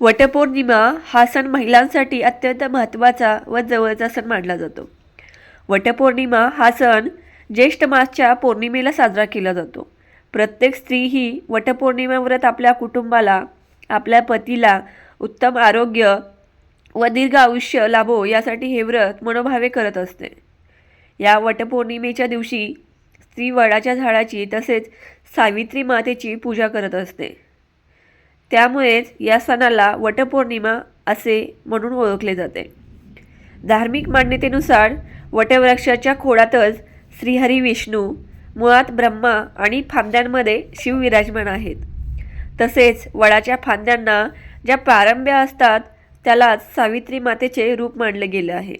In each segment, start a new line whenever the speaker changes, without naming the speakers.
वटपौर्णिमा हा सण महिलांसाठी अत्यंत महत्त्वाचा व जवळचा सण मानला जातो. वटपौर्णिमा हा सण ज्येष्ठ मासच्या पौर्णिमेला साजरा केला जातो. प्रत्येक स्त्री ही वटपौर्णिमा व्रत आपल्या कुटुंबाला आपल्या पतीला उत्तम आरोग्य व दीर्घ आयुष्य लाभो यासाठी हे व्रत मनोभावे करत असते. या वटपौर्णिमेच्या दिवशी स्त्री वडाच्या झाडाची तसेच सावित्री मातेची पूजा करत असते. त्यामुळेच या सणाला वटपौर्णिमा असे म्हणून ओळखले जाते. धार्मिक मान्यतेनुसार वटवृक्षाच्या खोडातच श्रीहरी विष्णू मुळात ब्रह्मा आणि फांद्यांमध्ये शिव विराजमान आहेत. तसेच वडाच्या फांद्यांना ज्या प्रारंभ्या असतात त्यालाच सावित्री मातेचे रूप मानले गेले आहे.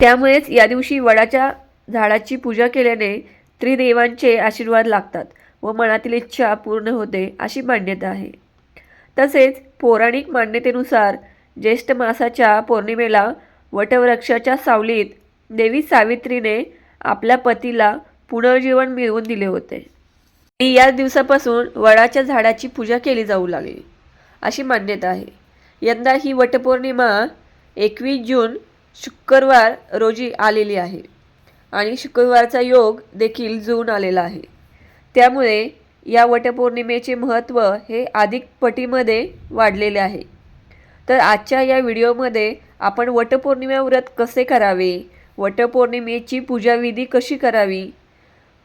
त्यामुळेच या दिवशी वडाच्या झाडाची पूजा केल्याने त्रिदेवांचे आशीर्वाद लागतात व मनातील इच्छा पूर्ण होते अशी मान्यता आहे. तसेच पौराणिक मान्यतेनुसार ज्येष्ठ मासाच्या पौर्णिमेला वटवृक्षाच्या सावलीत देवी सावित्रीने आपल्या पतीला पुनर्जीवन मिळवून दिले होते. आणि या दिवसापासून वडाच्या झाडाची पूजा केली जाऊ लागली अशी मान्यता आहे. यंदा ही वटपौर्णिमा एकवीस जून शुक्रवार रोजी आलेली आहे आणि शुक्रवारचा योग देखील जुळून आलेला आहे. त्यामुळे या वटपौर्णिमेचे महत्त्व हे अधिक पटीमध्ये वाढलेले आहे. तर आजच्या या व्हिडिओमध्ये आपण वटपौर्णिमा व्रत कसे करावे? वटपौर्णिमेची पूजाविधी कशी करावी?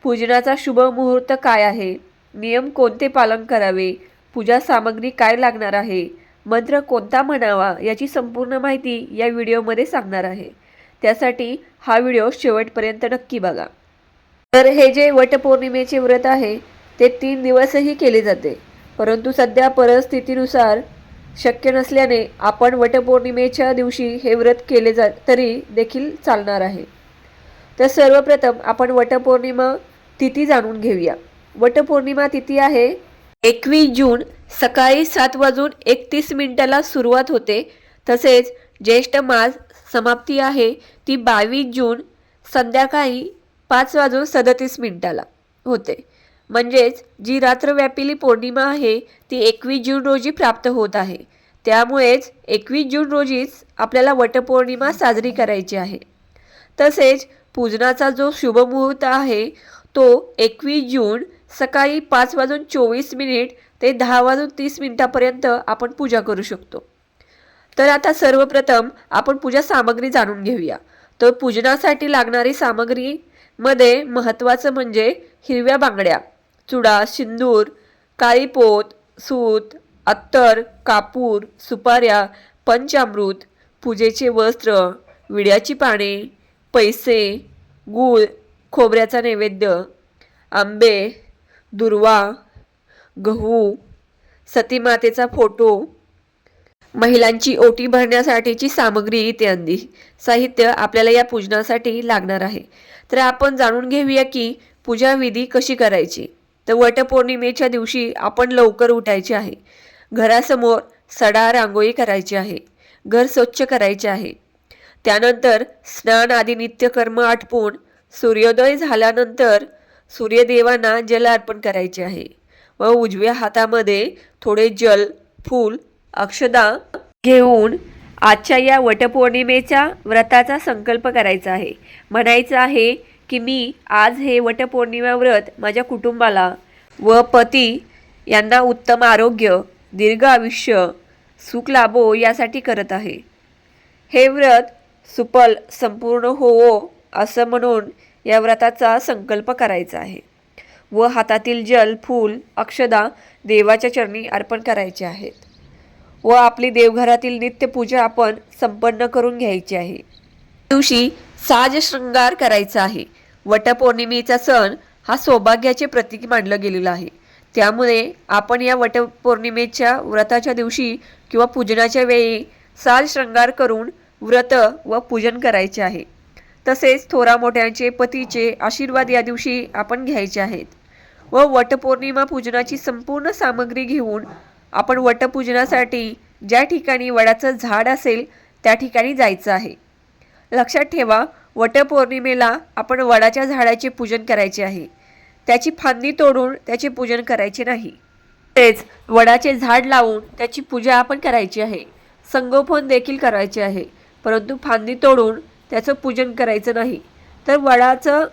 पूजनाचा शुभ मुहूर्त काय आहे? नियम कोणते पालन करावे? पूजा सामग्री काय लागणार आहे? मंत्र कोणता म्हणावा? याची संपूर्ण माहिती या व्हिडिओमध्ये सांगणार आहे. त्यासाठी हा व्हिडिओ शेवटपर्यंत नक्की बघा. तर हे जे वटपौर्णिमेचे व्रत आहे ते तीन दिवसही केले जाते. परंतु सध्या परिस्थितीनुसार शक्य नसल्याने आपण वटपौर्णिमेच्या दिवशी हे व्रत केले जा तरी देखील चालणार आहे. तर सर्वप्रथम आपण वटपौर्णिमा तिथी जाणून घेऊया. वटपौर्णिमा तिथी आहे एकवीस जून सकाळी सात वाजून एकतीस मिनिटाला सुरुवात होते. तसेच ज्येष्ठ मास समाप्ती आहे ती बावीस जून संध्याकाळी पाच वाजून सदतीस मिनिटाला होते. म्हणजेच जी रात्रव्यापिली पौर्णिमा आहे ती एकवीस जून रोजी प्राप्त होत आहे. त्यामुळेच एकवीस जून रोजीच आपल्याला वटपौर्णिमा साजरी करायची आहे. तसेच पूजनाचा जो शुभमुहूर्त आहे तो एकवीस जून सकाळी पाच वाजून चोवीस मिनिट ते दहा वाजून तीस मिनिटापर्यंत आपण पूजा करू शकतो. तर आता सर्वप्रथम आपण पूजा सामग्री जाणून घेऊया. तर पूजनासाठी लागणारी सामग्रीमध्ये महत्त्वाचं म्हणजे हिरव्या बांगड्या. चुडा सिंदूर काळी पोत सूत अत्तर कापूर सुपाऱ्या पंचामृत पूजेचे वस्त्र विड्याची पाने पैसे गूळ खोबऱ्याचा नैवेद्य आंबे दुर्वा गहू सतीमातेचा फोटो महिलांची ओटी भरण्यासाठीची सामग्री इत्यादी. साहित्य आपल्याला या पूजनासाठी लागणार आहे. तर आपण जाणून घेऊया की पूजाविधी कशी करायची? तर वटपौर्णिमेच्या दिवशी आपण लवकर उठायचे आहे. घरासमोर सडा रांगोळी करायची आहे. घर स्वच्छ करायचे आहे. त्यानंतर स्नान आदी नित्यकर्म आटपून सूर्योदय झाल्यानंतर सूर्यदेवांना जल अर्पण करायचे आहे व उजव्या हातामध्ये थोडे जल फूल अक्षदा घेऊन आजच्या या वटपौर्णिमेच्या व्रताचा संकल्प करायचा आहे. म्हणायचं आहे की मी आज हे वटपौर्णिमा व्रत माझ्या कुटुंबाला व पती यांना उत्तम आरोग्य दीर्घ आयुष्य सुख लाभो यासाठी करत आहे. हे व्रत सुफल संपूर्ण होवो असं म्हणून या व्रताचा संकल्प करायचा आहे व हातातील जल फूल अक्षदा देवाच्या चरणी अर्पण करायचे आहेत व आपली देवघरातील नित्यपूजा आपण संपन्न करून घ्यायची आहे. दिवशी साज शृंगार करायचा आहे. वटपौर्णिमेचा सण हा सौभाग्याचे प्रतीक मानलं गेलेलं आहे. त्यामुळे आपण या वटपौर्णिमेच्या व्रताच्या दिवशी किंवा पूजनाच्या वेळी साल शृंगार करून व्रत व पूजन करायचे आहे. तसेच थोरा मोठ्यांचे पतीचे आशीर्वाद या दिवशी आपण घ्यायचे आहेत. व वटपौर्णिमा पूजनाची संपूर्ण सामग्री घेऊन आपण वटपूजनासाठी ज्या ठिकाणी वडाचं झाड असेल त्या ठिकाणी जायचं आहे. लक्षात ठेवा वटपौर्णिमेला आपण वडाच्या झाडाचे पूजन करायचे आहे. त्याची फांदी तोडून त्याचे पूजन करायचे नाही. तेच वडाचे झाड लावून त्याची पूजा आपण करायची आहे. संगोपन देखील करायचे आहे. परंतु फांदी तोडून त्याचं पूजन करायचं नाही. तर वडाचं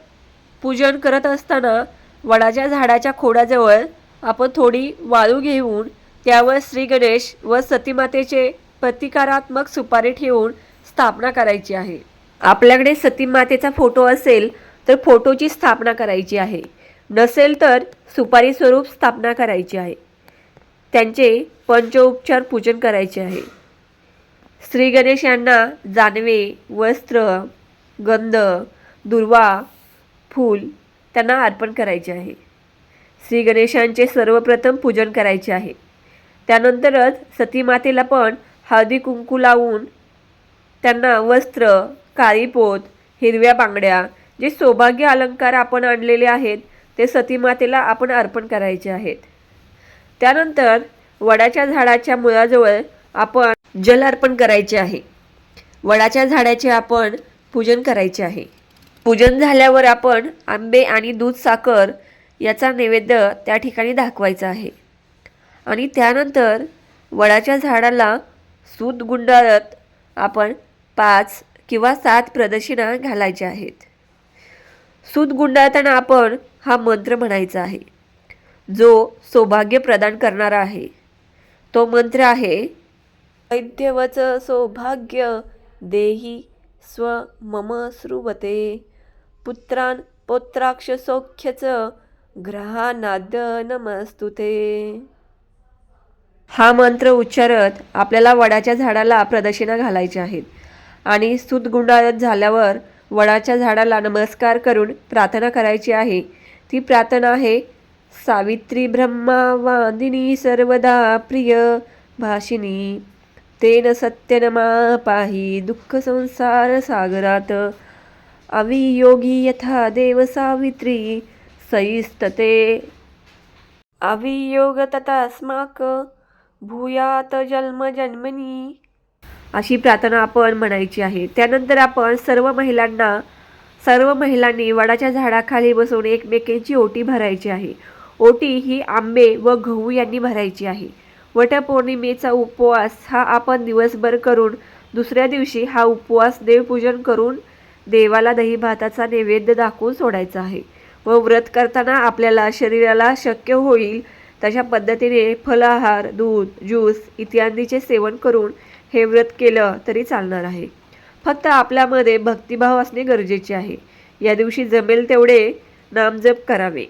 पूजन करत असताना वडाच्या झाडाच्या खोडाजवळ आपण थोडी वाळू घेऊन त्यावर श्री गणेश व सतीमातेचे प्रतिकारात्मक सुपारी ठेवून स्थापना करायची आहे. आपल्याकडे सतीमातेचा फोटो असेल तर फोटोची स्थापना करायची आहे. नसेल तर सुपारी स्वरूप स्थापना करायची आहे. त्यांचे पंचोपचार पूजन करायचे आहे. श्री गणेश यांना जानवे वस्त्र गंध दुर्वा फूल त्यांना अर्पण करायचे आहे. श्री गणेशांचे सर्वप्रथम पूजन करायचे आहे. त्यानंतरच सतीमातेला पण हळदी कुंकू लावून त्यांना वस्त्र काळी पोत हिरव्या बांगड्या जे सौभाग्य अलंकार आपण आणलेले आहेत ते सतीमातेला आपण अर्पण करायचे आहेत. त्यानंतर वडाच्या झाडाच्या मुळाजवळ आपण जल अर्पण करायचे आहे. वडाच्या झाडाचे आपण पूजन करायचे आहे. पूजन झाल्यावर आपण आंबे आणि दूध साखर याचा नैवेद्य त्या ठिकाणी दाखवायचा आहे. आणि त्यानंतर वडाच्या झाडाला सूत गुंडाळत आपण पाच किंवा सात प्रदक्षिणा घालायच्या आहेत. सूत गुंडाळताना आपण हा मंत्र म्हणायचा आहे. जो सौभाग्य प्रदान करणारा आहे. तो मंत्र आहे वैद्यवच सौभाग्य देही स्व मम श्रुवते. पुत्रान पौत्राक्ष सौख्यच ग्रहानाद्य नमस्तुते. हा मंत्र उच्चारत आपल्याला वडाच्या झाडाला प्रदक्षिणा घालायच्या आहेत. आणि सूत गुंडाळत झाल्यावर वडाच्या झाडाला नमस्कार करून प्रार्थना करायची आहे. ती प्रार्थना आहे सावित्री ब्रह्मा वांदिनी सर्वदा प्रिय भाषिनी तेन सत्यनमा पाही दुःख संसार सागरात. अवियोगी यथा देव सावित्री सैस्तते अवियोग तथास्माक भूयात जन्म जन्मनी अशी प्रार्थना आपण म्हणायची आहे. त्यानंतर आपण सर्व महिलांना सर्व महिलांनी वडाच्या झाडाखाली बसून एकमेकींची ओटी भरायची आहे. ओटी ही आंबे व गहू यांनी भरायची आहे. वटपौर्णिमेचा उपवास हा आपण दिवसभर करून दुसऱ्या दिवशी हा उपवास देवपूजन करून देवाला दही भाताचा नैवेद्य दाखवून सोडायचा आहे व व्रत करताना आपल्याला शरीराला शक्य होईल तशा पद्धतीने फलाहार दूध ज्यूस इत्यादीचे सेवन करून हे व्रत केलं तरी चालणार आहे. फक्त आपल्यामध्ये भक्तिभाव असणे गरजेचे आहे. या दिवशी जमेल तेवढे नामजप करावे.